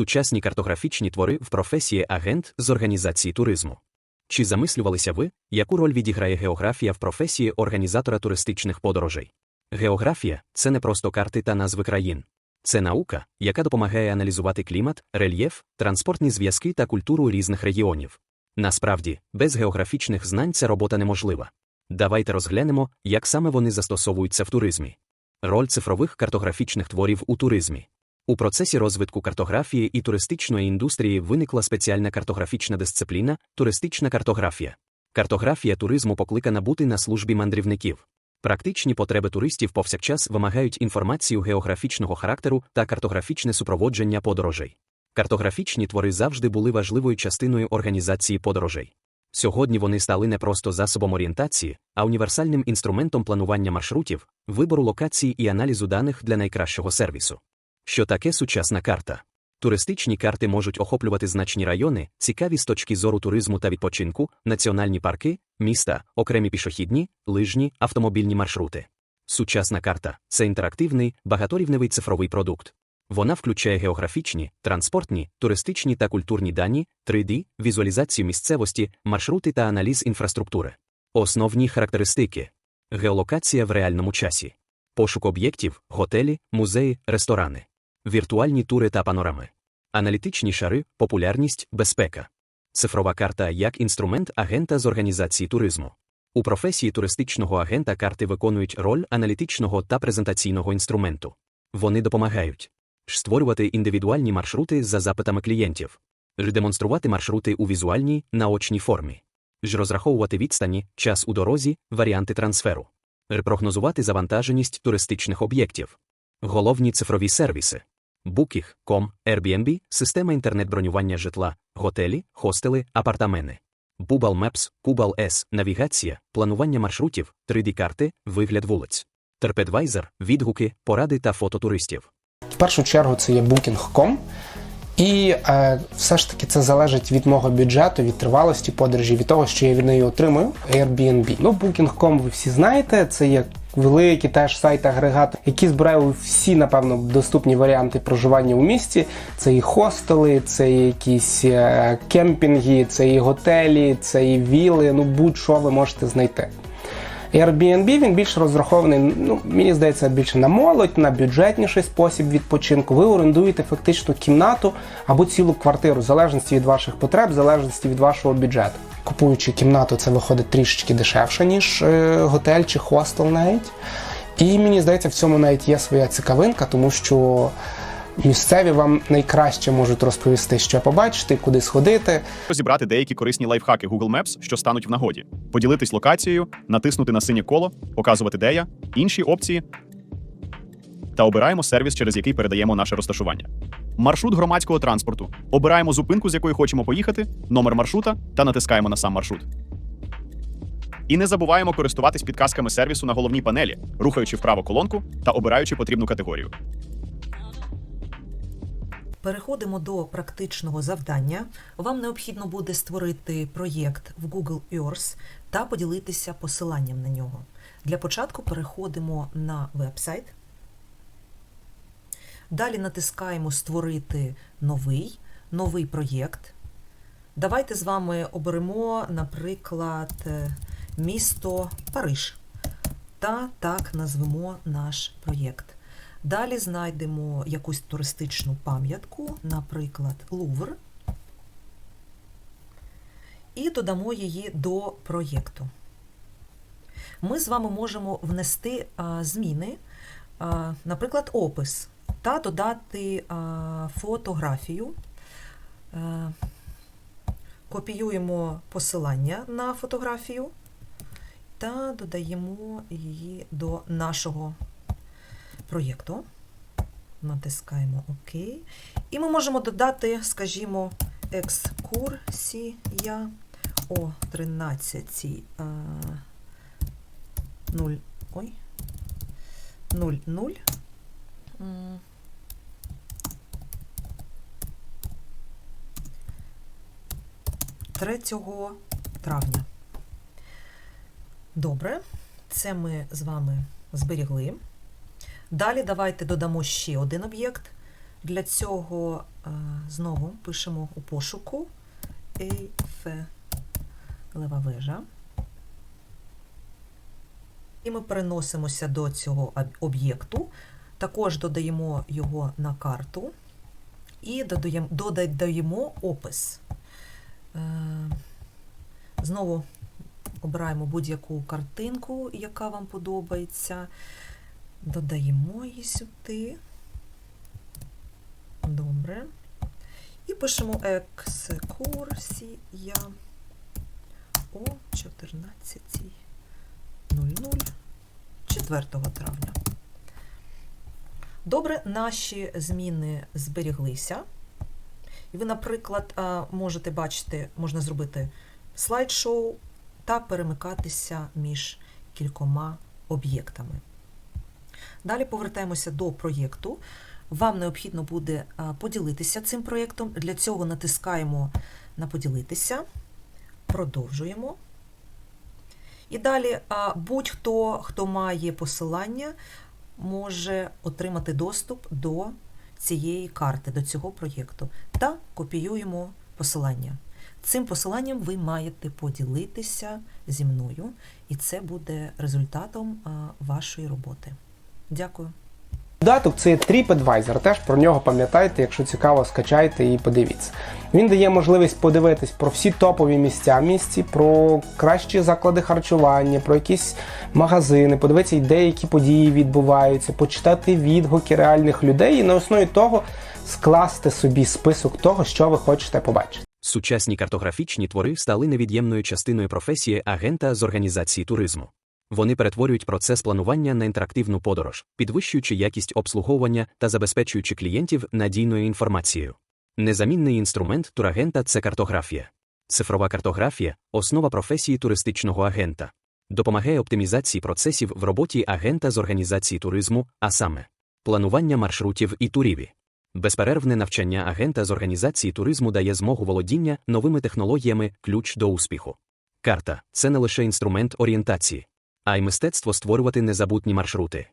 Сучасні картографічні твори в професії агент з організації туризму. Чи замислювалися ви, яку роль відіграє географія в професії організатора туристичних подорожей? Географія це не просто карти та назви країн. Це наука, яка допомагає аналізувати клімат, рельєф, транспортні зв'язки та культуру різних регіонів. Насправді, без географічних знань ця робота неможлива. Давайте розглянемо, як саме вони застосовуються в туризмі. Роль цифрових картографічних творів у туризмі. У процесі розвитку картографії і туристичної індустрії виникла спеціальна картографічна дисципліна туристична картографія. Картографія туризму покликана бути на службі мандрівників. Практичні потреби туристів повсякчас вимагають інформацію географічного характеру та картографічне супроводження подорожей. Картографічні твори завжди були важливою частиною організації подорожей. Сьогодні вони стали не просто засобом орієнтації, а універсальним інструментом планування маршрутів, вибору локацій і аналізу даних для найкращого сервісу. Що таке сучасна карта? Туристичні карти можуть охоплювати значні райони, цікаві з точки зору туризму та відпочинку, національні парки, міста, окремі пішохідні, лижні, автомобільні маршрути. Сучасна карта це інтерактивний, багаторівневий цифровий продукт. Вона включає географічні, транспортні, туристичні та культурні дані, 3D, візуалізацію місцевості, маршрути та аналіз інфраструктури. Основні характеристики: геолокація в реальному часі, пошук об'єктів, готелі, музеї, ресторани, віртуальні тури та панорами, аналітичні шари, популярність, безпека, цифрова карта як інструмент агента з організації туризму. У професії туристичного агента карти виконують роль аналітичного та презентаційного інструменту. Вони допомагають створювати індивідуальні маршрути за запитами клієнтів, демонструвати маршрути у візуальній, наочній формі, ж розраховувати відстані, час у дорозі, варіанти трансферу, прогнозувати завантаженість туристичних об'єктів, головні цифрові сервіси. Booking.com, Airbnb, система інтернет-бронювання житла, готелі, хостели, апартамени. Google Maps, Google S, навігація, планування маршрутів, 3D-карти, вигляд вулиць. TripAdvisor, відгуки, поради та фото туристів. В першу чергу це є Booking.com. І е, все ж таки це залежить від мого бюджету, від тривалості подорожі, від того, що я від неї отримую. Airbnb. Ну, Booking.com ви всі знаєте, це є великий теж сайт-агрегат, які збирає всі, напевно, доступні варіанти проживання у місті. Це і хостели, це і якісь е, кемпінги, це і готелі, це і віли. Ну будь-що ви можете знайти. Airbnb він більш розрахований, ну мені здається, більше на молодь, на бюджетніший спосіб відпочинку. Ви орендуєте фактично кімнату або цілу квартиру, в залежності від ваших потреб, в залежності від вашого бюджету. Купуючи кімнату, це виходить трішечки дешевше, ніж е, готель чи хостел навіть. І мені здається, в цьому навіть є своя цікавинка, тому що місцеві вам найкраще можуть розповісти, що побачити, куди сходити. Розібрати деякі корисні лайфхаки Google Maps, що стануть в нагоді, поділитись локацією, натиснути на синє коло, показувати де я, інші опції. Та обираємо сервіс, через який передаємо наше розташування. Маршрут громадського транспорту. Обираємо зупинку, з якої хочемо поїхати, номер маршрута та натискаємо на сам маршрут. І не забуваємо користуватись підказками сервісу на головній панелі, рухаючи вправо колонку та обираючи потрібну категорію. Переходимо до практичного завдання. Вам необхідно буде створити проєкт в Google Earth та поділитися посиланням на нього. Для початку переходимо на веб-сайт. Далі натискаємо Створити новий, новий проєкт. Давайте з вами оберемо, наприклад, е, місто Париж. Та так назвемо наш проєкт. Далі знайдемо якусь туристичну пам'ятку, наприклад, Лувр, і додамо її до проєкту. Ми з вами можемо внести зміни, наприклад, опис, та додати фотографію. А, копіюємо посилання на фотографію та додаємо її до нашого проєкту. Натискаємо ОК. І ми можемо додати, скажімо, екскурсія о 13 0, ой, 0, 0. 3 травня. Добре, це ми з вами зберігли. Далі давайте додамо ще один об'єкт. Для цього е, знову пишемо у пошуку Ейфелева вежа. І ми переносимося до цього об'єкту, також додаємо його на карту і додаємо, опис. Е, Знову обираємо будь-яку картинку, яка вам подобається. Додаємо її сюди. Добре. І пишемо екскурсія о 14.00 4 травня. Добре, наші зміни зберіглися. І ви, наприклад, можете бачити, можна зробити слайд-шоу та перемикатися між кількома об'єктами. Далі повертаємося до проєкту. Вам необхідно буде поділитися цим проєктом. Для цього натискаємо на поділитися, продовжуємо. І далі будь-хто, хто має посилання, може отримати доступ до цієї карти, до цього проєкту. Та копіюємо посилання. Цим посиланням ви маєте поділитися зі мною, і це буде результатом вашої роботи. Дякую. Додаток це TripAdvisor, теж про нього пам'ятайте, якщо цікаво, скачайте і подивіться. Він дає можливість подивитись про всі топові місця в місті, про кращі заклади харчування, про якісь магазини, подивитися, де які події відбуваються, почитати відгуки реальних людей і на основі того скласти собі список того, що ви хочете побачити. Сучасні картографічні твори стали невід'ємною частиною професії агента з організації туризму. Вони перетворюють процес планування на інтерактивну подорож, підвищуючи якість обслуговування та забезпечуючи клієнтів надійною інформацією. Незамінний інструмент турагента це картографія. Цифрова картографія основа професії туристичного агента. Допомагає оптимізації процесів в роботі агента з організації туризму, а саме планування маршрутів і турів. Безперервне навчання агента з організації туризму дає змогу володіння новими технологіями ключ до успіху. Карта це не лише інструмент орієнтації, а й мистецтво створювати незабутні маршрути.